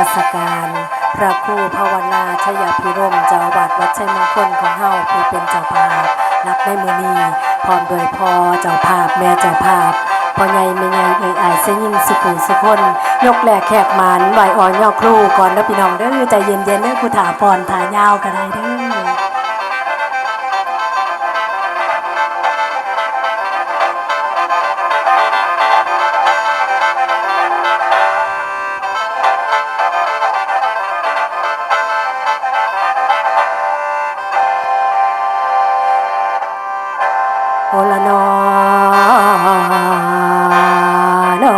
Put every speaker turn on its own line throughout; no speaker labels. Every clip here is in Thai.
มัสการ พระครูภาวนาชยพิรมเจ้าอาวาดวัดชัยมงคลของเฮาผู้เป็นเจ้าภาพนับในมือนีพร้อมโดวยพ่อเจ้าภาพแม่เจ้าภาพพ่อใหญ่แม่ใหญ่เอ่ยอายเสยิ่งสุขุสุคน ยกแหลกแขกมานไหวอ่อนย่อครูก่อนนะพี่น้องเด้อใจเย็นๆเด้อผู้ถาพรถายาวก็ได้เด้อ โอละนอนอ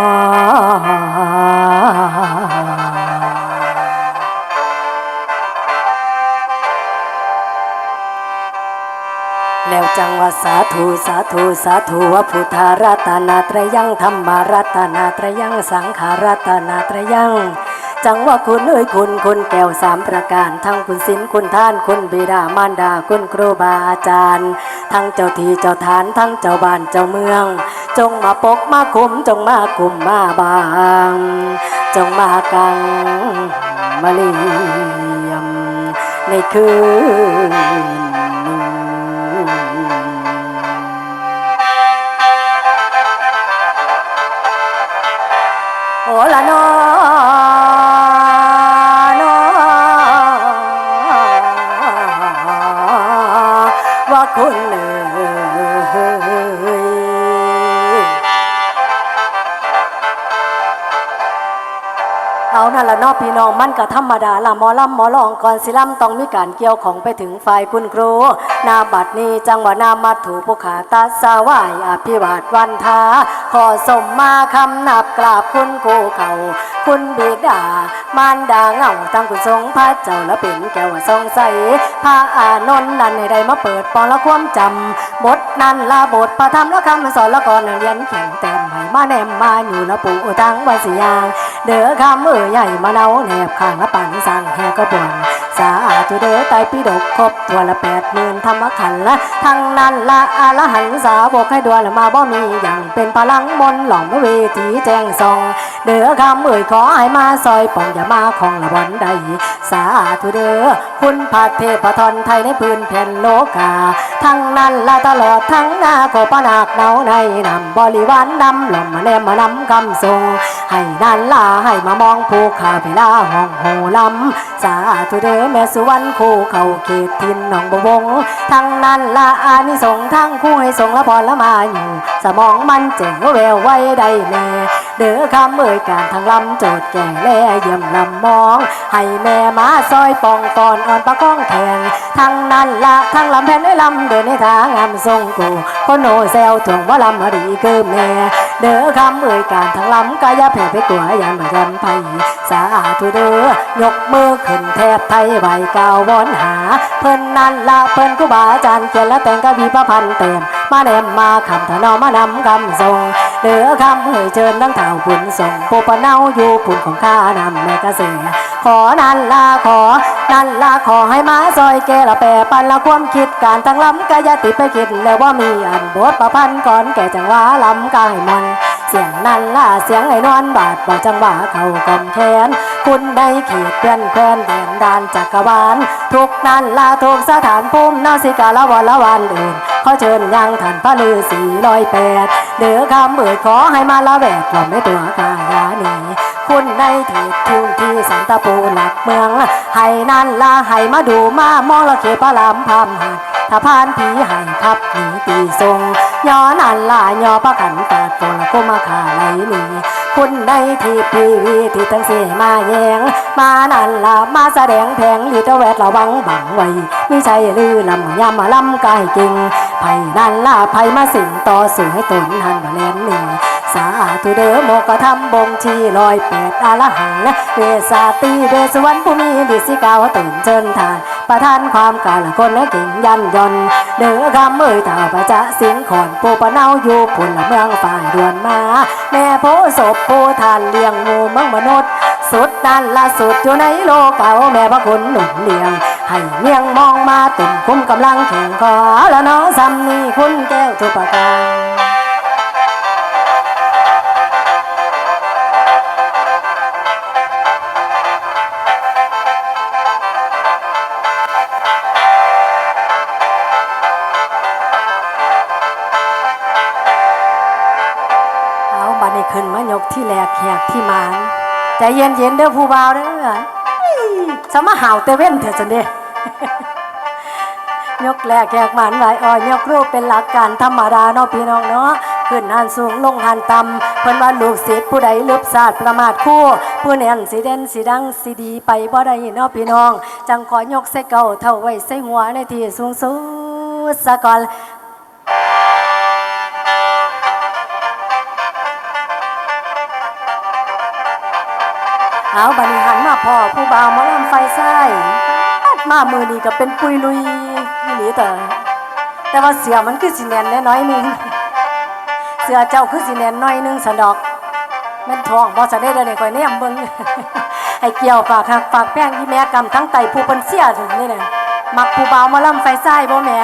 แล้วจังว่าสาธุสาธุสาธุว่าพุทธารัตนาตรยังธรรมารัตนาตรยังสังขารัตนาตรยังจังว่าคุณเอ้ยคุณคุณแก้วสามประการ ทั้งคุณศิลคุณท่านคุณบิดามารดาคุณครูบาอาจารย์ ทั้งเจ้าที่เจ้าฐานทั้งเจ้าบ้านเจ้าเมือง จงมาปกมาคุมจงมาคุมมาบาง จงมากังมาเลียมในคืน หมอลำหมอลองก่อนสิลำต้องมีการเกี่ยวของไปถึงฝ่ายคุณครูนาบัดนี้จังหวะนามาถูผู้ขาตาสาวายอภิวาทวันทาขอสมมาคำนับกราบคุณครูเก่าคุณบิดามารดาเงาตั้งคุณทรงพระเจ้าและเป็นแก้วทรงใสพระอานนท์นั้นให้ได้มาเปิดปองละความจำบทนั้นละบทประธรรมละคำสอนละก่อนเรียนแข่งแต้ มาแนมมาอยู่นะปู่ตั้งวันสิยางเด้อคำเอ่ยใหญ่มาเนาแนบข้างละปันสั่งแห่กระบวนสาธุเด้อไตปิฎกครบตัวละแปดหมื่นธรรมขันละทั้งนั้นละอาละหันสาวกให้ดวละมาบ่มีอย่างเป็นพลังมนหล่อมเวทีแจ้งซองเด้อคำเอ่ยขอให้มาซอยป่องอย่ามาของละวันใดสาธุเด้อคุณพระเทพทนไทยในพื้นแผ่นโลกา ทั้งนั้นละตลอดทั้งหน้าขอปนาคเนาในนำบริวารนำหล่อมมาแนมมานำคำทรงให้นั่นลาให้มามองผู้ขาเวลาห้องโหลำสาธุเด้อแม่สุวรรณคู่เขาเขตทินหนองบวง ทั้งนั้นละอานิสงทั้งคู่ให้ทรงละพรละมาอยู่ สมองมันเจ๋งแววไว้ได้แน่เด้อคำเอ่ยการทางลำโจทย์แก่แล่เยี่ยมลำมอง ให้แม่มาซอยปองตอนอ่อนประก้องแขงทั้งนั้นละทั้งลำแผ่นได้ลำเดินในทางงามทรงกูคนโนแซวถ่วงว่าลำมาดีคือแม่ เด้อคำเอ่ยการทางลำกายาแผ่ไปกลัวยานมายำไปสาธุเด้อยกมือขึ้นแทบไทยใบกาววอนหา เพิ่นนั่นละเพิ่นกูบาอาจารย์เขียนและแต่งกวีประพันธ์เต็ม มาแนมมาคำถนอมมานำคำทรงเด้อคำเอ่ยเชิญทั้งเท่าบุญส่งปูปะเนาอยู่ปุ่นของข้านำแม่กเกษตรขอนั่นลาขอนั่นลาขอให้มาซอยแกละแปรปันละความคิดการทั้งลำกายติดไปคิดแล้วว่ามีอันบทประพันธ์ก่อนแก่จังหวะลำกายมันเสียงนั่นล่าเสียงไอ้นอนบาดบอกจังหวะเขากำแขนคุณได้เขีดเพื่อนแควนแดนดานจักรวาลทุกนั่นล่าทุกสถานภูมินาสิกาละวันละวันอื่น ขอเชิญยังท่านพระฤาษีร้อยแปดเดือคำเบิดขอให้มาละแวกล่อมในตัวกายานีคุณในที่ทิวที่สันตะปูหลักเมืองให้นั่นละให้มาดูมามองละเขพระลำพามหัดถ้าพานผีให้ขับหนีตีทรงย้อนอันลายอพระขันตาตัวละก็มาขาไหลหนีคุณได้ที่พีวีที่ทั้งเสียมาแยง มานั่นละมาแสดงแผงลีตะแวดระวังบังไว้ไม่ใช่ลือลำยำมาลำกายเก่ง ไผ่นั่นละไผ่มาสิงต่อสู่ให้ตนหันมาแลนหนีสาธุเด้อโมกะทำบงชีลอยแปดอาละหังเวสาตีเวสวรรณผู้มีดิสิกาวตื่นเชิญทานประทานความกาละคนและเก่งยันยนเด้อคำเอ่ยเท่าประจะสิงขอนปูปะเนาอยู่พุ่นละเมืองฝ่ายดวนมา แม่โพศพโพทานเลี้ยงหมูเมืองมนุษย์ สุดนั่นละสุดอยู่ในโลกเก่าแม่พระคุณหนุนเลี้ยง ให้เวียงมองมาตุ่มคุ้มกำลังถึงงขอแล้วน้องซ้ำนี่คุณแก้วทุปกาบันไดขึ้นมาย
ก
ที่แหลกแหกที่มานใจเย็นๆเด้อผู้บ่าวเด้อ สมาหาวเตเว่นเถอะจันเด้ยกแหลกแหกหมานไหวอ่อยยกรูปเป็นหลักการธรรมดาเนาะพี่น้องเนาะขึ้นหันสูงลงหันต่ำเพิ่นว่าลูกศิษย์ผู้ใดลึบศาสตร์ประมาทคู่ ผู้เนียนสีเด่นสีดังสีดีไปบ่ได้เนาะพี่น้อง จังขอยกใส่เก่าเท่าไว้ใส่หัวในที่สูงสุดซะก่อน เอาบันิหันมาพ่อผู้บ่าวมาลำไฟไส้อัดมามือนี่ก็เป็นปุยลุยนี่หลีแต่แต่ว่าเสือมันคือสิแนนน้อยหนึงเสือเจ้าคือสิแนนน้อยหนึงสะดอกแม่นทองบ่สะได้เด้อนี่ข่อยแนมเบิ่งให้เกี่ยวฝากหักฝากแป้งที่แม่กำทั้งไตผู้เพิ่นเสียถึงนี่น่ะมักผู้บ่าวมาลำไฟไส้บ่แม่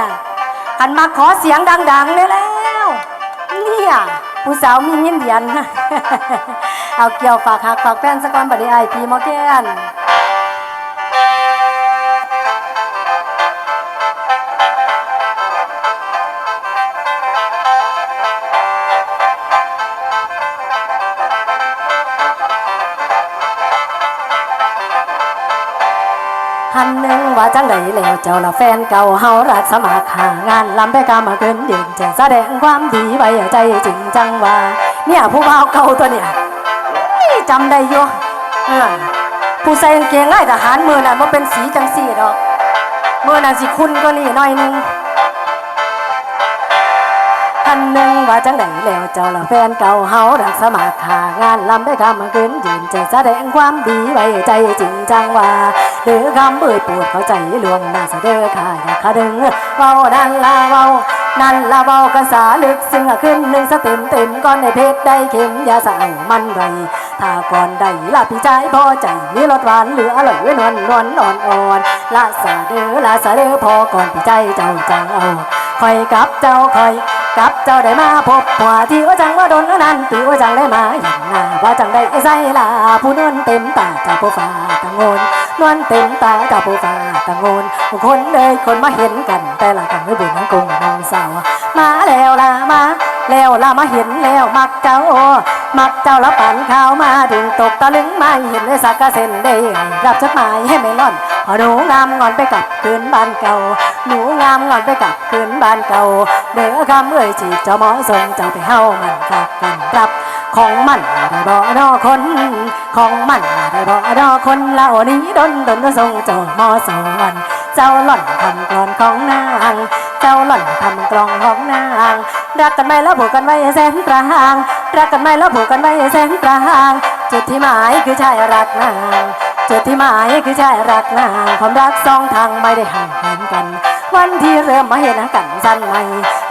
หันมาขอเสียงดังๆได้แล้วเนี่ยผู้สาวมีเงินเดือน เอาเกี่ยวฝากหักฝากแป้นสกก้อนบัดนี้ไอพีมอแกนหันหนึ่งว่าจังไดแล้วเจ้าละแฟนเก่าเฮารักสมัครหางานลำไปกามาเกินเดือนแจ้งแสดงความดีไว้ใจจริงจังว่า เนี่ยผู้บ่าวเก่าตัวเนี่ย จำได้อยู่เออผู้ใส่กางเกงไล่ทหารมือนั่นว่าเป็นสีจังสีดอกมือนั่นสิคุณก็นี่หน่อยนึงอันหนึ่งว่าจังไดแล้วเจ้าละแฟนเก่าเฮาดักสมัครหางานลำได้คำมาคืนยืนใจแสดงความดีไว้ใจจริงจังว่าหรือคำเอ่ยปวดเข้าใจลวงน้าเสดอข่าอยากขะดึงเว้าดันลาเว้านั่นละเบากระสาลึกซึ่งขึ้นหนึ่งสเต็มเต็มก้อนในเพชรได้เข็มยาสาวมันไร ถ้าก่อนใดละพี่ใจพอใจมีรสหวานเหลืออร่อยนวลนวลอ่อนอ่อนละสาเด้อละสาเด้อพอก่อนพี่ใจเจ้าจังเอาคอยกับเจ้าคอยกับเจ้าได้มาพบหัวที่ว่าจังว่าโดนนั้นปีว่าจังได้มาเห็นหน้าว่าจังได้ใส่ลาผู้นวลเต็มตาเจ้าผู้ฟ้ากังวลนวลเต็มตาเจ้าผู้ฟ้ากังวลคนเลยคนมาเห็นกัน แต่ละกันไม่บุญนังกงน้องสาวมาแล้วล่ะมาแล้วล่ะมาเห็นแล้วมักเจ้า มักเจ้าละปันข้าวมาถึงตกตะลึงไม่เห็นเลยสักกะเส้นได้รับจดหมายให้ไม่ล่อนพอหนูงามงอนไปกลับคืนบ้านเก่า หนูงามงอนไปกลับคืนบ้านเก่า เด้อคำเอ่ยจีบเจ้าหมอทรงเจ้าไปเฮามันกักกันรับของมันได้บ่ดอคนของมันได้บ่ดอคนเหล่านี้ดนดนทรงเจ้าหมอสอนเจ้าหล่อนทำกลอนของนางเจ้าหล่อนทำกลองของนางรักกันไหมแล้วผูกกันไว้แสนปราง รักกันไหมแล้วผูกกันไว้แสนปรางจุดที่หมายคือชายรักนางจุดที่หมายคือชายรักนางความรักสองทางไม่ได้ห่างเหินกัน วันที่เริ่มมาเห็นกันสั้นใหม่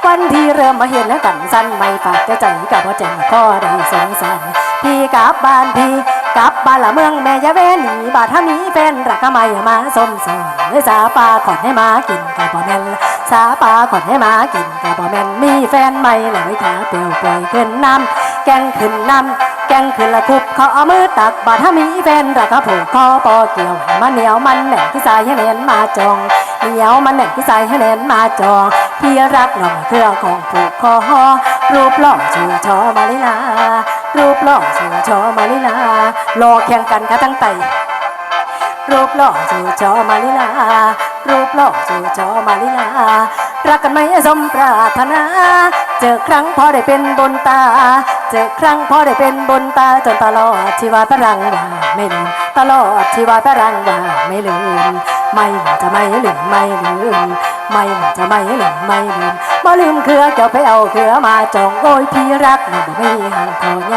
วันที่เริ่มมาเห็นกันสั้นใหม่ฝากแต่ใจกับพ่อแจ้งก็ได้สงสารพี่กลับบ้านพี่ กลับบ้านละเมืองแม่ยาเวนีบาดถ้ามีแฟนรักก็ไม่มาสมสอนเลยสาปลาขอนให้มากินกับบ่แม่นสาปลาขอนให้มากินกับบ่แม่นมีแฟนใหม่แล้วไม่ขาเปลี่ยวปลอยขึ้นน้ำแกงขึ้นน้ำแกงขึ้นละคุบเขาเอามือตักบาดถ้ามีแฟนรักก็ผูกคอปอเกี่ยวมันเหนียวมันแหน่ที่สายให้เน้นมาจองเหนียวมันแน่นที่ใส่ให้แน่นมาจองพี่รักหน่อเครือของผูกคอรูปหล่อชูชอมาลิลา รูปหล่อชูชอมาลิลารอแข่งกันค่ะทั้งไตรูปหล่อชูชอมาลิลารูปหล่อชูชอมาลิลารักกันไหมสมปรารถนา เจอครั้งพอได้เป็นบนตา เจอครั้งพอได้เป็นบนตาจนตลอดชีวาพรังว่าไม่ลืมตลอดชีวาพรังว่าไม่ลืมไม่จะไม่ลืมไม่ลืมไม่จะไม่ลืมไม่ลืม บ่ลืมเครือเกี่ยวไปเอาเครือมาจองโอยพี่รักนี่บ่มีห่างเท่าไง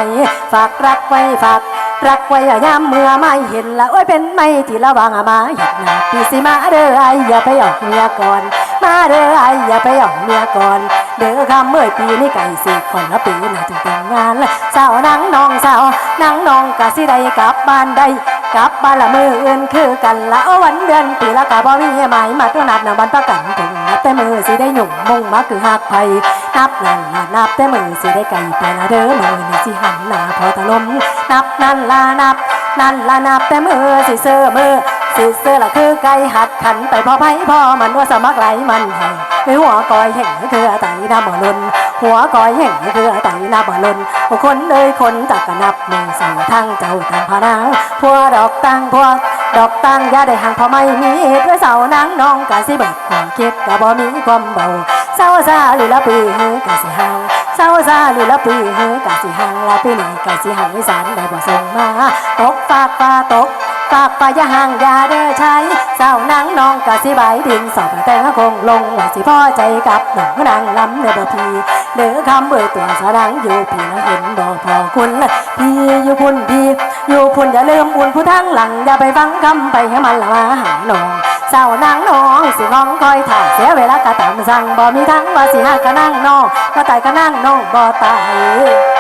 ฝากรักไว้ฝากรักไว้ยามเมื่อไม่เห็นละโอ้ยเป็นไม่ที่ระวังมาเห็นหนาพี่สิมาเด้อไออย่าไปออกเมียก่อน มาเด้อไออย่าไปออกเมียก่อน เด้อคำเมื่อปีนี้ไก่สิคนละปีน่าจะแต่งงานละสาวนังน้องสาวนังน้องกะสิได้กลับบ้านได้ กลับบ้านละมืออื่นคือกันละวันเดือนปีละกะบ่มีหมายมาตัวนับนะวันประกันถึงนับแต่มือสิได้หนุ่มมุ่งมาคือหักไผนับนั่นละนับแต่มือสิได้ไก่ไปละเด้อมือนี่สิหันหน้าพอตะลมนับนั่นละนับ นั่นละนับแต่มือสิเสื้อมือ สิเสือละคือไก่หัดขันไปพอไผพอมันว่าสมัครไหลมันให้หัวก้อยแห่งคือไตน้ำบ่ลนหัวก้อยแห่งคือไตน้ำบ่ลนคนเลยคนจักกนับมือใส่ทั้งเจ้าทั้งพนางพัวดอกตังพัวดอกตังยาได้ห่างพอไม่มีเหตุไว้เสานางน้องกะสิเบิดความคิดกะบ่มีความเบาเศร้าซาหรือละปีหือกะสิห่างเศร้าซาหรือละปีหือกะสิห่างละปีนี้กะสิห่างวิสานได้บ่ส่งมาตกฝากฟ้าตก ฝากไปอย่าห่างอย่าเด้อใช้เศร้านังน้องกะสิใบดินสอบแต่งคงลงว่าสิพ่อใจกับหนุ่มนางลำเด้อบ่พีเด้อคำเอ่ยตัวสดังอยู่พี่นะเห็นบ่พอคุณพี่อยู่พุ่นพี่อยู่พุ่นอย่าลืมอุ่นผู้ทั้งหลังอย่าไปฟังคำไปให้มันละมาหาน้องเศร้านางน้องสิงองคอยถ่าเสียเวลากะตามสั่งบ่มีทั้งว่าสิหากะนั่งน้องบ่ตายกะนั่งน้องบ่ตาย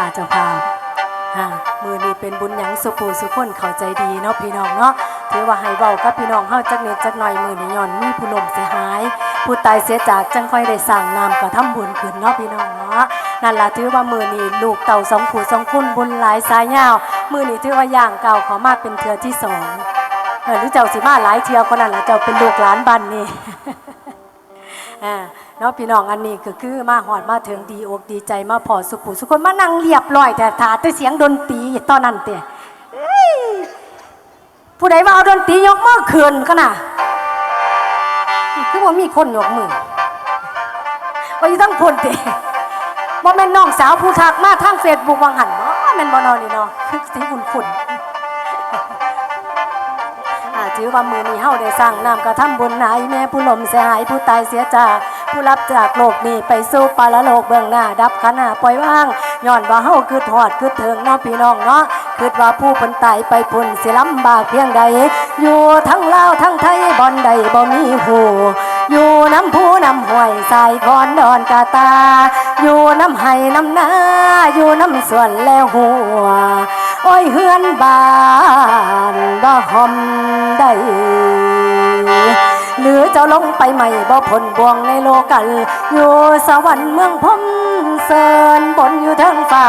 ค่ะเจ้าภาพฮะมือนี้เป็นบุญหยังสุปูสุขคนเข้าใจดีเนาะพี่น้องเนาะถือว่าให้เว้ากับพี่น้องเฮาจักนิดจักหน่อยมือนี้ย้อนมีผู้ลมเสียหาย ผู้ตายเสียจากจังค่อยได้สร้างนามก็ทำบุญขึ้นเนาะพี่น้องเนาะนั่นล่ะถือว่ามือนี้ลูกเต่าสองผู้สองคุณบุญหลายสายยาว มือนี้ถือว่าย่างเก่าขอมาเป็นเทือที่สองเออหรือเจ้าสิมาหลายเทือก็นั่นล่ะเจ้าเป็นลูกหลานบ้านนี่อ่า เนาะพี่น้องอันนี้ก็คือมาหอดมาถึงดีอกดีใจมาพอสุขุสุคนมานั่งเรียบร้อยแต่ถาแต่เสียงดนตรีตอนนั้นเตะเอ้ยผู้ใดว่าเอาดนตรียกมือเขื่อนก็น่ะคือว่ามีคนยกมือว่าอยู่ทั้งพนเตะว่าแม่นน้องสาวผู้ทักมาทางเฟซบุ๊กวังหันเนาะแม่นบ่นอนนี่เนาะคือสีขุนขุนๆอ่าถือว่ามือนี้เฮาได้สร้างน้ำกระทำบุญนายแม่ผู้ลมเสียหายผู้ตายเสียจาก ผู้รับจากโลกนี้ไปสู่ปาละโลกเบื้องหน้า ดับขันหาปล่อยว่างย้อนว่าเฮาคือทอดคือเถิงเนาะพี่น้องเนาะคือว่าผู้เพิ่นตายไปพุ่นสิลำบากเพียงใด อยู่ทั้งลาวทั้งไทยบอนใดบ่มีหูอยู่น้ำผู้น้ำห้วยสายคอนดอนกาตา อยู่น้ำไห้น้ำนาอยู่น้ำสวนแล้วหัวอ้ยเฮือนบานบ่หอมได้ หรือเจ้าลงไปใหม่บ่พ้นบ่วงในโลกันอยู่สวรรค์เมืองพมเสินบนอยู่เทิงฟ้า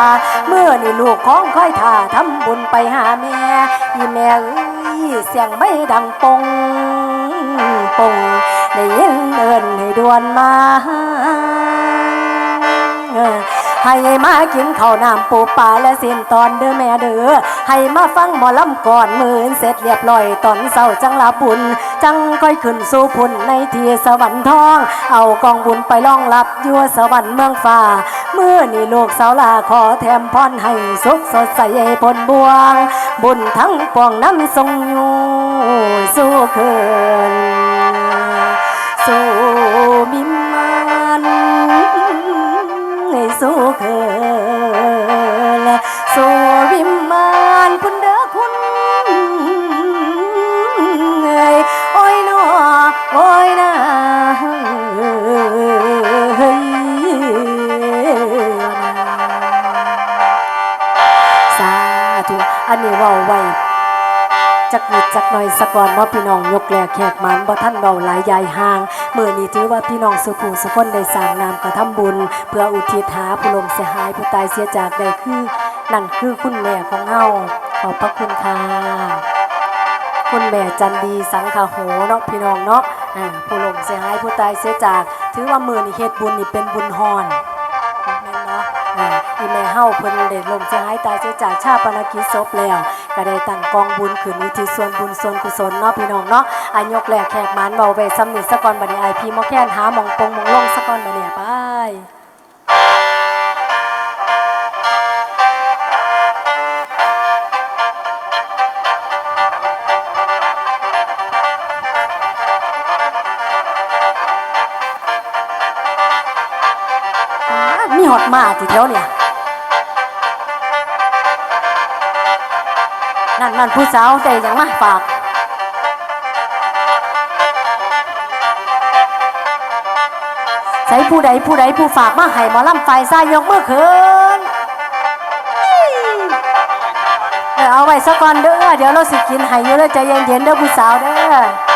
เมื่อนี่ลูกของค่อยท่าทำบุญไปหาแม่อีแม่เอ้ยเสียงไม่ดังปงปงได้ยินเอินให้ดวนมา ให้มากินข้าวน้ำปูปลาและสิ้นตอนเด้อแม่เด้อให้มาฟังหมอลำก่อนมือนเสร็จเรียบร้อยตอนเศร้าจังลาบุญ จังค่อยขึ้นสู่พุ่นในที่สวรรค์ทอง เอากองบุญไปล่องรับยู่สวรรค์เมืองฟ้าเมื่อนี่ลูกสาวลาขอแถมพรให้สุขสดใสให้พ้นบ่วง บุญทั้งปวงน้ำทรงอยู่ สู้คืนสู่ สาธุอันนี้ว่าไว้จักนิดจักหน่อยสะก่อนว่าพี่น้องยกแหลกแขกหมันบ่ท่านเบาหลายยายห่างเมื่อนี้ถือว่าพี่น้องสุขุสุคนได้สร้างนามกระทำบุญ เพื่ออุทิศหาผู้ลมเสียหายผู้ตายเสียจากได้คือ นั่นคือคุณแม่ของเฮาขอบพระคุณค่ะคุณแม่จันดีสังขาโหเนาะพี่น้องเนาะอ่าผู้ลมเสียหายผู้ตายเสียจาก ถือว่ามือนี่เฮ็ดบุญนี่เป็นบุญฮอน อ่าอีแม่เฮาเพิ่นได้ลมเสียหายตายเสียจากชาปนกิจศพแล้วก็ได้ตั้งกองบุญขึ้นอุทิศส่วนบุญส่วนกุศลเนาะพี่น้องเนาะอายกแลกแขกมานเบาไว้ซ้ำนี่สะกอนบัดนี้อายพี่มอแคนหาหมองปงหมองลงสะกอนบัดนี้ไปมีหอดมาทีเดียวเนี่ย นั่นนั่นผู้สาวแต่ยังมาฝากใส่ผู้ใดผู้ใดผู้ฝากมาให้หมอลำไฟซ้ายยกมือคืนเออเอาไว้สักก่อนเด้อเดี๋ยวเราสิกินให้อยู่แล้วใจเย็นๆเด้อผู้สาวเด้อ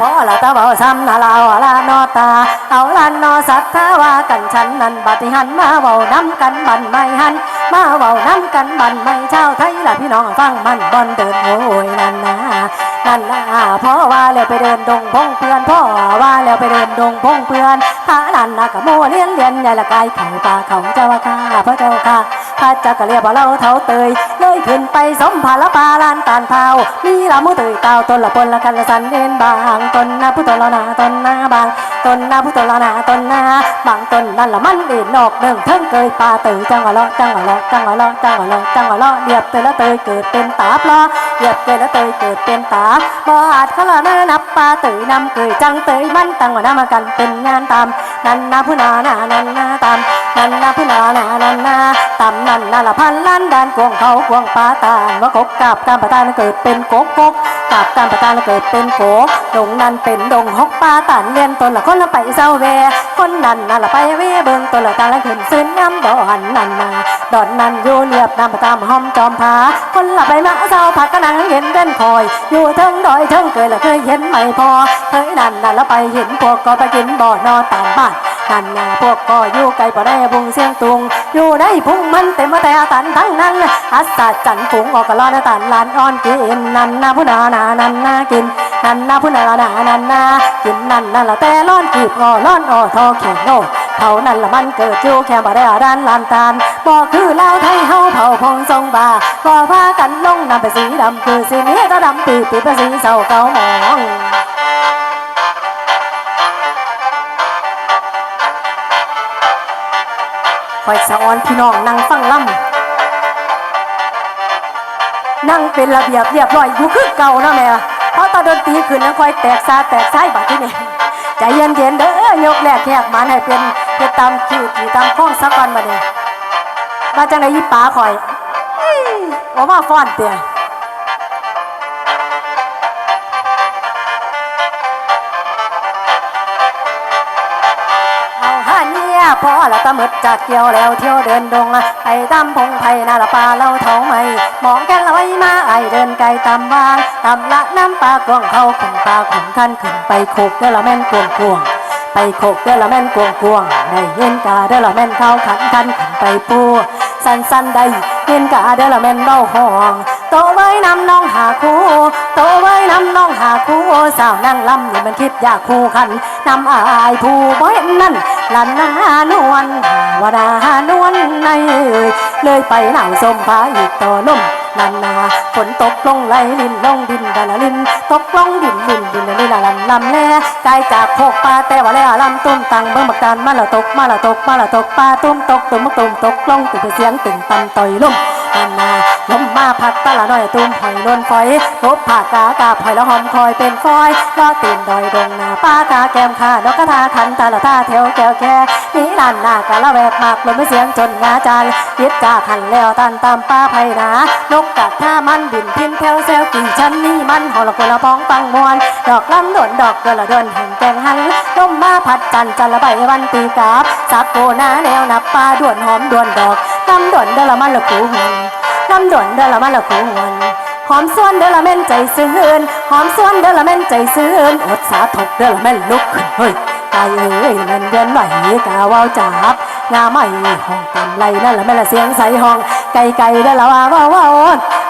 พอละตาเบาซ้ำนาลาวลานอตา เอาลานนอสัทธาว่ากันฉันนั้นบัติหันมาเบาน้ำกันบันไม่หัน มาเบาน้ำกันบันไม่เช่าไทยละพี่น้องฟังมันบอนเดินโอ้ยนั่นนะนั่นนะเพราะว่าแล้วไปเดินดงพงเปือนพ่อว่าแล้วไปเดินดงพงเปือนพระนันนะกะโมเลียนเลียนใหญ่ละกายเขาป่าเขาเจ้าว่าข้าพระเจ้าค่ะพระจักรเรียบว่าเราเท้าเตย ขึ้นไปสมภาละปาลานตานเผามีละมุตยเต่าตนละปนละกันละสันเด่นบางตนนาผู้ตนละนาตนนาบางตนนาผู้ตนละนาตนนาบางตนนั่นละมันเด่นนอกเนื่งเทิงเกยปลาเตยจังหวะเลาะจังหวะเลาะจังหวะเลาะจังหวะเลาะจังหวะเลาะเดียบเตยละเตยเกิดเป็นตาปลา เรียบเตยละเตยเกิดเป็นตาบอาจขาละนานับปลาเตยนำเกยจังเตยมันตั้งว่านามากันเป็นงานตามนันนาพุนานานันนาตามนันนาพุนานานันนาตามนันนาละพันล้านดานกวงเขากวงปลาตาลว่ากกกับการประทานเกิดเป็นกกกกกับการประทานเกิดเป็นโกดงนันเป็นดงฮกปลาตานเลียนตนละคนละไปเศร้าแวคนนันน่ะละไปเวเบิงตนละตาละขึ้นซึ้นน้ำดอนนันนาดอนนันอยู่เรียบนำประตามห้อมจอมผาคนละไปมาเศร้าผักกะเห็นเด่นคอย อยู่เทิงดอยเทิงเกยละเคยเห็นไม่พอเคยนั่นน่ะละไปเห็นพวกก็ไปกินบ่อนอนตามบ้านนั่นนาพวกก็อยู่ไกลบ่ได้บุงเสียงตุง อยู่ได้พุ่งมันเต็มมาแต่ตันทั้งนั้นอัศจันปุงออกกะล้อนตันลานอ่อนกินนั่นนาผู้นานานั่นนากินนั่นนาผู้นานานั่นนากินนั่นนั่นละแต่ล้อนกีบอ่อล้อนอ่อทอแข็งโน เท่านั้นละมันเกิดอยู่แค่บ่ได้ด้านลานตาลบ่คือเลาไทยเฮาเผาพงทรงบาบ่พากันลงนำไปสีดำคือสีนี้ตาดำปีปีเป็นสีเศร้าเก่าหมองคอยสะออนพี่น้องนั่งฟังล่ำนั่งเป็นระเบียบเรียบร้อยอยู่คือเก่านะแม่เพราะตาดนตรีขึ้นแล้วคอยแตกซาแตกไส้บัดที่นี่ใจเย็นๆเด้อยกแรกแขกมันให้เป็น ฮ็ดตามคิวที่ตามข้องสักวันมาเนี่ยมาจังไดยี่ป๋าคอยอี้ว่ามาฟ้อนเตียเอาห้าเนี่ยพอละตะมึดจากเกี่ยวแล้วเที่ยวเดินดงไปตามพงไผ่นาละปลาเล่าเท้าไม่มองแค่ลอยมาไอเดินไกลตามวางตามละน้ำปลากวงเขาขุงปลาขุงคันขึ้นไปโคกเดอละแม่นกวงกวง ไปโคกเดอละแม่นกวงกวงได้เห็นกาเดอละแม่นเขาขันคันขึ้นไปปูสันสันได้เห็นกาเดอละแม่นเบ้าห้องโตไว้นำน้องหาคู่โตไว้นำน้องหาคู่สาวนั่งลำนี่มันคิดอยากคู่คันนำอายผู้บ่เห็นนั่นลันนานวลวดานวลในเอ่ยเลยไปหนาวสมพาอีกต่อนุ่ม นานนาฝนตกลงไหลลินลงดินดาละลิน ตกลงดินดินดินนี่ละลันลำแน่กายจากโคกปลาแต่ว่าแล้วลำตุ้มตังเบิ่งบักการมาละตกมาละตกมาละตกปลาตุ้มตกตุ้มตุ้มตกลงตึกเสียงตึงตำต่อยลุ่ม ลันนาลมมาพัดตะละน้อยตุ้มหอยนวลฝอยรบผากากาหอยละหอมคอยเป็นฟอยรอตีนดอยดงนาป้ากาแก้มขานกกระทาขันตาละท่าแถวแก้วแค่นี่ลันนากะละแวกมากลมไม่เสียงจนงาจานยิดจาขันแล้วตันตามป้าไพนานกกัดท่ามันบินพินแถวแซวกิ่งชันนี่มันหอละคนละพ้องปังมวนดอกลำดวนดอกเดือนละดนแห่งแกงหันลมมาพัดจันจันละใบวันตีกาบสักโกนาแนวนับปลาด่วนหอมด่วนดอก ลำดวนเดละมันละกูหวนลำดวนเดละมันละกูหวนหอมส่วนเดละแม่นใจซื่นหอมส่วนเดละแม่นใจซื่นอดสาถกเดละแม่นลุกขึ้นเฮ้ยตายเอ้ยแม่นเดือนไหวกาว่าวจับงาไม่ห้องกันไรนั่นละแม่ละเสียงใสห้องไก่ไก่เดละว่าว่าว่า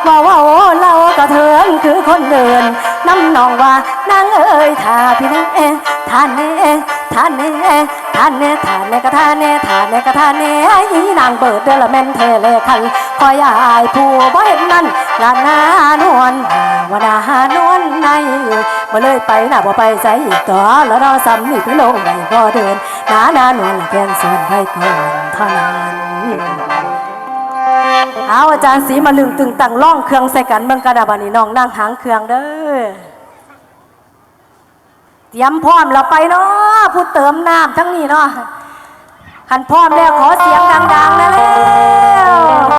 ว่าว่าเราก็เถือนคือคนเดินน้ำนองว่านางเอ้ยทาพี่นางเอท่านเอ ท่านเอท่านเอท่านเอกะท่านเอท่านเอกะท่านเออีนางเบิดเดอลแม่นเทเลคันคอยอายผู้บ่เห็นนั่นลานนานวลวดานวลในมาเลยไปน่ะบ่ไปใส่อีกต่อแล้วราซ้ำนี่ไปลงได้บ่เดินนานานวลแกนส่วนให้ก่อนเท่านั้นเอาอาจารย์สีมาลึงตึงตังล่องเครื่องใส่กันเมืองกระดาบานี่น้องนั่งหางเครื่องเด้อ เตรียมพร้อมเราไปเนาะผู้เติมน้ำทั้งนี้เนาะขันพร้อมแล้วขอเสียงดังๆนะแล้ว